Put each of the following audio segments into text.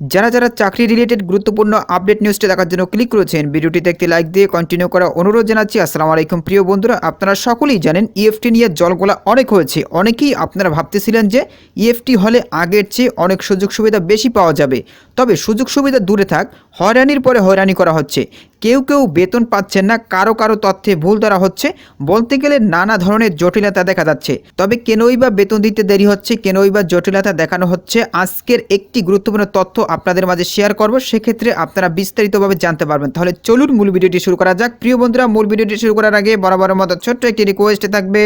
যারা যারা চাকরি রিলেটেড গুরুত্বপূর্ণ আপডেট নিউজটি দেখার জন্য ক্লিক করেছেন, ভিডিওটিতে একটি লাইক দিয়ে কন্টিনিউ করা অনুরোধ জানাচ্ছি। আসসালামু আলাইকুম প্রিয় বন্ধুরা, আপনারা সকলেই জানেন ইএফটি নিয়ে জলগোলা অনেক হয়েছে। অনেকেই আপনারা ভাবতেছিলেন যে ইএফটি হলে আগের চেয়ে অনেক সুযোগ সুবিধা বেশি পাওয়া যাবে। তবে সুযোগ সুবিধা দূরে থাক, হয়রানির পরে হয়রানি করা হচ্ছে। কেউ কেউ বেতন পাচ্ছেন না, কারও কারও তথ্যে ভুল ধরা হচ্ছে। বলতে গেলে নানা ধরনের জটিলতা দেখা যাচ্ছে। তবে কেনই বা বেতন দিতে দেরি হচ্ছে, কেনই বা জটিলতা দেখানো হচ্ছে, আজকের একটি গুরুত্বপূর্ণ তথ্য আপনাদের মাঝে শেয়ার করব। সেক্ষেত্রে আপনারা বিস্তারিতভাবে জানতে পারবেন। তাহলে চলুন মূল ভিডিওটি শুরু করা যাক। প্রিয় বন্ধুরা, মূল ভিডিওটি শুরু করার আগে বরাবরের মতো ছোট্ট একটি রিকোয়েস্ট থাকবে।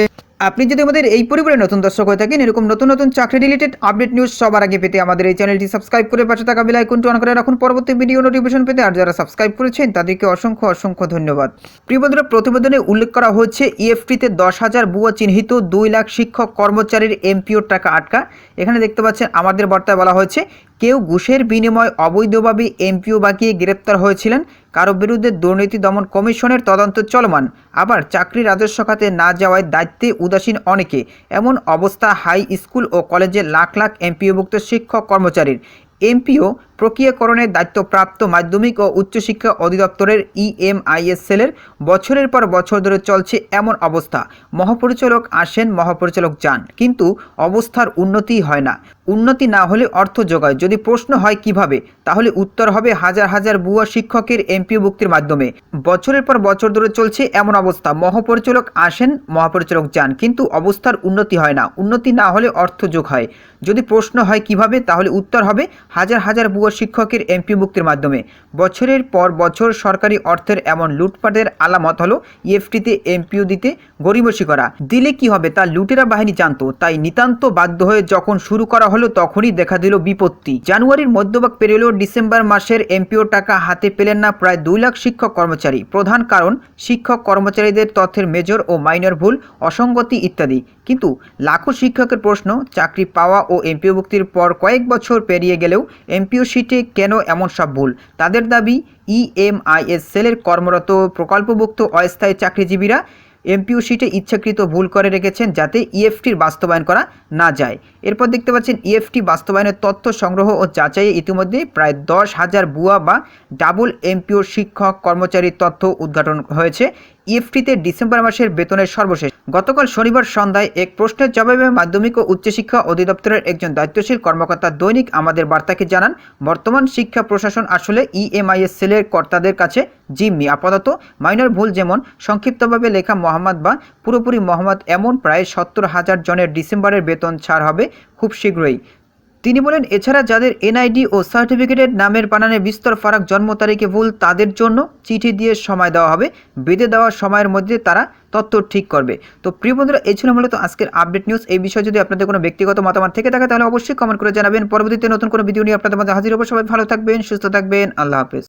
আপনি যদি আমাদের এই পরিবারের নতুন দর্শক হয়ে থাকেন, এরকম নতুন নতুন চাকরি রিলেটেড আপডেট নিউজ সবার আগে পেতে আমাদের এই চ্যানেলটি সাবস্ক্রাইব করে পাশে থাকা বেল আইকনটি অন করে রাখুন। পরবর্তী ভিডিও নোটিফিকেশন পেতে আর যারা সাবস্ক্রাইব করেছেন, তাদেরকে অসংখ্য অসংখ্য ধন্যবাদ। প্রিয় বন্ধুরা, প্রতিবেদনে উল্লেখ করা হচ্ছে ইএফটিতে দশ হাজার বুয়া চিহ্নিত দুই লাখ শিক্ষক কর্মচারীর এমপিওর টাকা আটকা। এখানে দেখতে পাচ্ছেন, আমাদের বার্তায় বলা হয়েছে কেউ ঘুষের বিনিময় অবৈধভাবে এমপিও বাকিয়ে গ্রেপ্তার হয়েছিলেন। কারও বিরুদ্ধে দুর্নীতি দমন কমিশনের তদন্ত চলমান। আবার চাকরি রাজস্ব খাতে না যাওয়ায় দায়িত্বে উদাসীন অনেকে। এমন অবস্থা হাই স্কুল ও কলেজে লাখ লাখ এমপিওভুক্ত শিক্ষক কর্মচারীর। এমপিও প্রক্রিয়াকরণের দায়িত্বপ্রাপ্ত মাধ্যমিক ও উচ্চশিক্ষা অধিদপ্তরের ইএমআইএস সেলের বছরের পর বছর ধরে চলছে এমন অবস্থা। মহাপরিচালক আসেন, মহাপরিচালক যান। কিন্তু অবস্থার উন্নতি হয় না। উন্নতি না হলে অর্থ যোগায় যদি প্রশ্ন হয় কীভাবে, তাহলে উত্তর হবে হাজার হাজার বুয়া শিক্ষকের এমপিও মুক্তির মাধ্যমে। বছরের পর বছর ধরে চলছে এমন অবস্থা। মহাপরিচালক আসেন, মহাপরিচালক যান, কিন্তু অবস্থার উন্নতি হয় না। উন্নতি না হলে অর্থ যোগ হয়। যদি প্রশ্ন হয় কীভাবে, তাহলে উত্তর হবে হাজার হাজার বুয়া শিক্ষকের এমপি মুক্তির মাধ্যমে। বছরের পর বছর সরকারি অর্থের এমন লুটপাটের আলামত হলো ইএফটিতে এমপিও দিতে গরিমসি করা। দিলে কি হবে তা লুটেরা বাহিনী জানতো, তাই নিতান্ত বাধ্য হয়ে যখন শুরু করা হলো তখনই দেখা দিল বিপত্তি। জানুয়ারির মধ্যভাগ পেরিয়েও ডিসেম্বর মাসের এমপিও টাকা হাতে পেলেন না প্রায় দুই লাখ শিক্ষক কর্মচারী। প্রধান কারণ, শিক্ষক কর্মচারীদের তথ্যের মেজর ও মাইনর ভুল, অসঙ্গতি ইত্যাদি। কিন্তু লাখো শিক্ষকের প্রশ্ন, চাকরি পাওয়া ও এমপিও মুক্তির পর কয়েক বছর পেরিয়ে গেলেও এমপিও শিটে কেন এমন সব ভুল? তাদের দাবি, ইএমআইএস সেলের কর্মরত প্রকল্পভুক্ত অস্থায়ী চাকরিজীবীরা এমপিও শিটে ইচ্ছাকৃত ভুল করে রেখেছেন যাতে ইএফটির বাস্তবায়ন করা না যায়। এরপর দেখতে পাচ্ছেন ইএফটি বাস্তবায়নের তথ্য সংগ্রহ ও যাচাইয়ে ইতিমধ্যে প্রায় দশ হাজার বুয়া বা ডাবল এমপিও শিক্ষক কর্মচারীর তথ্য উদ্ঘাটন হয়েছে। ইএফটিতে ডিসেম্বর মাসের বেতনের সর্বশেষ। গতকাল শনিবার সন্ধ্যায় এক প্রশ্নের জবাবে মাধ্যমিক ও উচ্চশিক্ষা অধিদপ্তরের একজন দায়িত্বশীল কর্মকর্তা দৈনিক আমাদের বার্তাকে জানান, বর্তমান শিক্ষা প্রশাসন আসলে ইএমআইএস সেলের কর্তাদের কাছে জিম্মি। আপাতত মাইনর ভুল যেমন, সংক্ষিপ্তভাবে লেখা মোহাম্মদ বা পুরোপুরি মোহাম্মদ এমন প্রায় সত্তর হাজার জনের ডিসেম্বরের বেতন ছাড় হবে খুব শীঘ্রই। তিনি বলেন, এছাড়া যাদের এনআইডি ও সার্টিফিকেটের নামের বানানে বিস্তর ফারাক জন্ম তারিখে ভুল, তাদের জন্য চিঠি দিয়ে সময় দেওয়া হবে। বেঁধে দেওয়া সময়ের মধ্যে তারা তথ্য ঠিক করবে। তো প্রিয় বন্ধুরা, এই ছিল মূলত আজকের আপডেট নিউজ। এই বিষয়ে যদি আপনাদের কোনো ব্যক্তিগত মতামত থেকে থাকে, তাহলে অবশ্যই কমেন্ট করে জানাবেন। পরবর্তীতে নতুন কোনো ভিডিও নিয়ে আপনাদের মধ্যে হাজির হব। সবাই ভালো থাকবেন, সুস্থ থাকবেন। আল্লাহ হাফেজ।